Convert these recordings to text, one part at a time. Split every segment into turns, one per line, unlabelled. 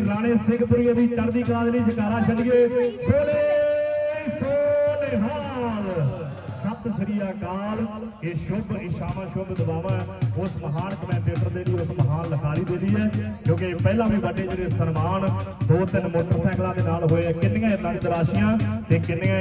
ਰਾਣੇ ਸਿੰਘਪੁਰੀਏ ਦੀ ਚੜ੍ਹਦੀ ਕਲਾ ਦੇ ਲਈ ਜਕਾਰਾ ਛੱਡੀਏ। ਬੋਲੇ ਸੋ ਨਿਹਾਲ ਸਤਿ ਸ੍ਰੀ ਅਕਾਲ। ਇਹ ਸ਼ੁਭ ਇਸ਼ਾਵਾ ਸ਼ੁਭ ਦੁਆਵਾਂ ਉਸ ਮਹਾਨ ਕਮੈਂਟੇਟਰ ਦੇ ਲਈ ਉਸ ਮਹਾਨ ਲਿਖਾਰੀ ਦੇ ਲਈ ਹੈ। ਕਿਉਂਕਿ ਪਹਿਲਾਂ ਵੀ ਵੱਡੇ ਜਿਹੜੇ ਸਨਮਾਨ ਦੋ ਤਿੰਨ ਮੋਟਰਸਾਈਕਲਾਂ ਦੇ ਨਾਲ ਹੋਏ ਆ, ਕਿੰਨੀਆਂ ਇਹਨਾਂ ਦੀ ਤੇ ਕਿੰਨੀਆਂ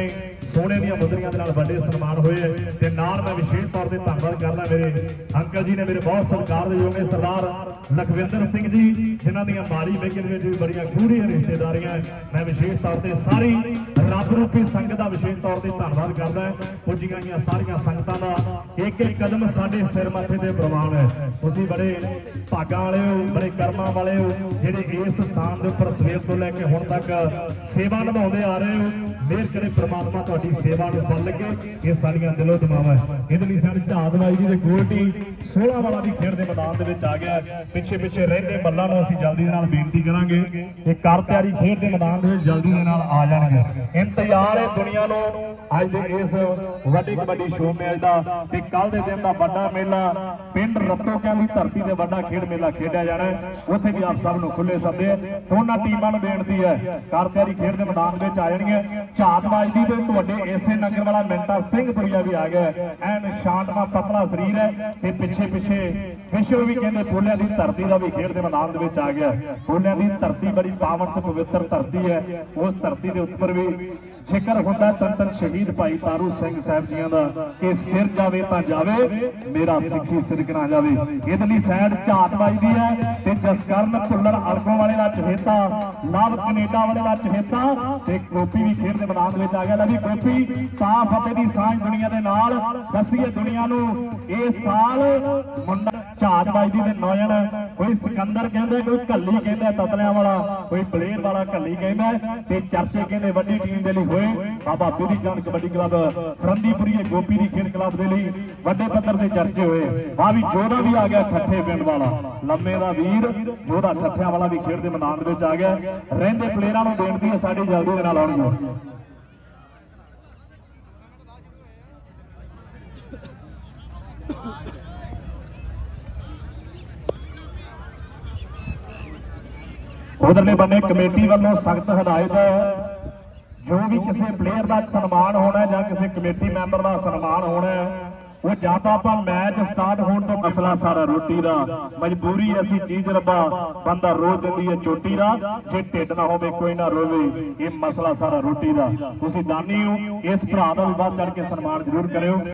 ਸੋਨੇ ਦੀਆਂ ਮੁੰਦਰੀਆਂ ਦੇ ਨਾਲ ਵੱਡੇ ਸਨਮਾਨ ਹੋਏ ਆ। ਤੇ ਨਾਲ ਮੈਂ ਵਿਸ਼ੇਸ਼ ਤੌਰ ਤੇ ਧੰਨਵਾਦ ਕਰਦਾ ਮੇਰੇ ਅੰਕਲ ਜੀ ਨੇ ਮੇਰੇ ਬਹੁਤ ਸਤਿਕਾਰ ਦੇ ਯੋਗ ਨੇ ਸਰਦਾਰ ਲਖਵਿੰਦਰ ਸਿੰਘ ਜੀ, ਜਿਨ੍ਹਾਂ ਦੀਆਂ ਮਾਲੀ ਮੇਕੇ ਦੇ ਵਿੱਚ ਵੀ ਬੜੀਆਂ ਗੂੜੀਆਂ ਰਿਸ਼ਤੇਦਾਰੀਆਂ ਮੈਂ ਵਿਸ਼ੇਸ਼ ਤੌਰ ਤੇ ਸਾਰੀ ਰੱਬ ਰੂਪੀ ਸੰਗਤ ਦਾ ਵਿਸ਼ੇਸ਼ ਤੌਰ ਤੇ ਧੰਨਵਾਦ ਕਰਦਾ ਪੁੱਜੀਆਂ ਗਈਆਂ ਸਾਰੀਆਂ ਸੰਗਤਾਂ ਦਾ ਇੱਕ ਇੱਕ ਕਦਮ ਸਾਡੇ ਸਿਰ ਮੱਥੇ ਤੇ ਪ੍ਰਵਾਨ ਹੈ। ਤੁਸੀਂ ਬੜੇ ਭਾਗਾਂ ਵਾਲੇ ਹੋ, ਬੜੇ ਕਰਮਾਂ ਵਾਲੇ ਹੋ, ਜਿਹੜੇ ਇਸ ਸਥਾਨ ਦੇ ਉੱਪਰ ਸਵੇਰ ਤੋਂ ਲੈ ਕੇ ਹੁਣ ਤੱਕ ਸੇਵਾ ਨਿਭਾਉਂਦੇ ਆ ਰਹੇ ਹੋ। ਮਿਹਰ ਕਰੇ ਪ੍ਰਮਾਤਮਾ ਤੁਹਾਡੀ ਸੇਵਾ ਨੂੰ ਫਲ ਲੱਗੇ ਇਹ ਸਾਡੀਆਂ ਦਿਲੋਂ ਦਮਾਵਾਂ ਇਹਦੇ ਲਈ ਸਾਡੇ ਝਾਤ ਜੀ ਦੇ ਗੋਲਟੀ 16 ਵਾਲਾ ਵੀ ਖੇਡ ਦੇ ਮੈਦਾਨ ਦੇ ਵਿੱਚ ਆ ਗਿਆ। ਪਿੱਛੇ ਪਿੱਛੇ ਰਹਿੰਦੇ ਮੱਲਾਂ ਨੂੰ ਅਸੀਂ ਜਲਦੀ ਦੇ ਨਾਲ ਬੇਨਤੀ ਕਰਾਂਗੇ ਇਹ ਕਰ ਤਿਆਰੀ ਖੇਡ ਦੇ ਮੈਦਾਨ ਦੇ ਵਿੱਚ ਜਲਦੀ ਦੇ ਨਾਲ ਆ ਜਾਣਗੇ। ਇੰਤਜ਼ਾਰ ਹੈ ਦੁਨੀਆ ਨੂੰ। ਅੱਜ ਦੇ ਇਸ ਵੱਡੀ ਕਬੱਡੀ ਸ਼ੋਅ ਮੈਚ ਦਾ ਤੇ ਕੱਲ ਦੇ ਦਿਨ ਦਾ ਵੱਡਾ ਮੇਲਾ, ਪਿੰਡ ਰਤੋਕਿਆਂ ਦੀ ਧਰਤੀ ਤੇ ਵੱਡਾ ਖੇਡ ਮੇਲਾ ਖੇਡਿਆ ਜਾਣਾ ਉੱਥੇ ਵੀ ਆਪ ਸਭ ਨੂੰ ਖੁੱਲੇ ਸੱਦੇ ਦੋਨਾਂ ਟੀਮਾਂ ਨੂੰ ਬੇਨਤੀ ਹੈ ਕਰ ਖੇਡ ਦੇ ਮੈਦਾਨ ਵਿੱਚ ਆ ਜਾਣਗੇ ਝਾਤ ਵੱਜਦੀ ਤੇ ਤੁਹਾਡੇ ਇਸੇ ਨਗਰ ਵਾਲਾ ਮਿੰਟਾ ਸਿੰਘ ਪੁਰੀਆ ਵੀ ਆ ਗਿਆ ਐਨ ਸ਼ਾਂਤਮਾ ਪਤਲਾ ਸਰੀਰ ਹੈ ਤੇ ਪਿੱਛੇ ਪਿੱਛੇ ਵਿਸ਼ਵ ਵੀ ਕਹਿੰਦੇ ਬੋਲਿਆਂ ਦੀ ਧਰਤੀ ਦਾ ਵੀ ਖੇਡ ਦੇ ਮੈਦਾਨ ਦੇ ਵਿੱਚ ਆ ਗਿਆ ਹੈ। ਬੋਲਿਆਂ ਦੀ ਧਰਤੀ ਬੜੀ ਪਾਵਨ ਤੇ ਪਵਿੱਤਰ ਧਰਤੀ ਹੈ। ਉਸ ਧਰਤੀ ਦੇ ਉੱਪਰ ਵੀ ਜ਼ਿਕਰ ਹੁੰਦਾ ਤਨ ਤਨ ਸ਼ਹੀਦ ਭਾਈ ਤਾਰੂ ਸਿੰਘ ਸਾਹਿਬ ਜੀਆਂ ਦਾ ਕਿ ਸਿਰ ਜਾਵੇ ਤਾਂ ਜਾਵੇ, ਮੇਰਾ ਸਿੱਖੀ ਸਿਰਕ ਨਾ ਜਾਵੇ। ਇਹਦੇ ਲਈ ਸਾਈਡ ਝਾਤ ਵੱਜਦੀ ਹੈ ਤੇ ਜਸਕਰਨ ਭੁੱਲਰ ਅਲਗੋਂ ਵਾਲੇ ਦਾ ਚਹੇਤਾ, ਲਵ ਕੈਨੇਡਾ ਵਾਲੇ ਦਾ ਚਹੇਤਾ ਤੇ ਗੋਪੀ ਵੀ ਖੇਡ ਦੇ ਮੈਦਾਨ ਵਿੱਚ ਆ ਗਿਆ। ਲੈ ਵੀ ਗੋਪੀ ਪਾ ਫਤਿਹ ਦੀ ਸਾਂਝ ਦੁਨੀਆ ਦੇ ਨਾਲ ਦੱਸੀਏ ਦੁਨੀਆ ਨੂੰ, ਇਹ ਸਾਲ ਮੁੰਡਾ ਝਾਤ ਦੇ ਨੌਜਣ ਕੋਈ ਸਿਕੰਦਰ ਕਹਿੰਦਾ, ਕੋਈ ਕੱਲੀ ਕਹਿੰਦਾ, ਤਤਲਿਆਂ ਵਾਲਾ, ਕੋਈ ਬਲੇਰ ਵਾਲਾ ਕੱਲੀ ਕਹਿੰਦਾ ਤੇ ਚਰਚੇ ਕਹਿੰਦੇ ਵੱਡੀ ਟੀਮ ਦੇ ਲਈ ਹੋਏ। ਬਾਬਾ ਬਿਧੀ ਚੰਦ ਕਬੱਡੀ ਕਲੱਬ, ਫਰੰਦੀਪੁਰੀਏ ਗੋਪੀ ਦੀ ਖੇਡ ਕਲੱਬ ਦੇ ਲਈ ਵੱਡੇ ਪੱਧਰ ਤੇ ਚਰਚੇ ਹੋਏ। ਆ ਵੀ ਜੋਧਾ ਵੀ ਆ ਗਿਆ ਠੱਠੇ ਪਿੰਡ ਵਾਲਾ। ਲੰਮੇ ਦਾ ਵੀਰ, ਜੋਧਾ ਠੱਠਿਆਂ ਵਾਲਾ ਵੀ ਖੇਡ ਦੇ ਮੈਦਾਨ ਦੇ ਵਿੱਚ ਆ ਗਿਆ। ਰਹਿੰਦੇ ਪਲੇਅਰਾਂ ਨੂੰ ਬੇਨਤੀ ਹੈ ਸਾਡੀ ਜਲਦੀ ਦੇ ਨਾਲ ਆਉਣਗੇ ਉਧਰਲੇ ਬੰਨੇ ਕਮੇਟੀ ਵੱਲੋਂ ਸਖਤ ਹਦਾਇਤ ਹੈ। ਜੋ ਵੀ ਕਿਸੇ ਪਲੇਅਰ ਦਾ ਸਨਮਾਨ ਹੋਣਾ ਜਾਂ ਕਿਸੇ ਕਮੇਟੀ ਮੈਂਬਰ ਦਾ ਸਨਮਾਨ ਹੋਣਾ ਉਹ ਜਾਂ ਤਾਂ ਆਪਾਂ ਮੈਚ ਸਟਾਰਟ ਹੋਣ ਤੋਂ ਮਸਲਾ ਸਾਰਾ ਰੋਟੀ ਦਾ। ਮਜਬੂਰੀ ਐਸੀ ਚੀਜ਼ ਰੱਬਾ, ਬੰਦਾ ਰੋ ਦਿੰਦੀ ਹੈ ਚੋਟੀ ਦਾ। ਜੇ ਢਿੱਡ ਨਾ ਹੋਵੇ, ਕੋਈ ਨਾ ਰੋਵੇ, ਇਹ ਮਸਲਾ ਸਾਰਾ ਰੋਟੀ ਦਾ। ਤੁਸੀਂ ਦਾਨੀ ਹੋ, ਇਸ ਭਰਾ ਦਾ ਵੀ ਵੱਧ ਚੜ ਕੇ ਸਨਮਾਨ ਜ਼ਰੂਰ ਕਰਿਓ।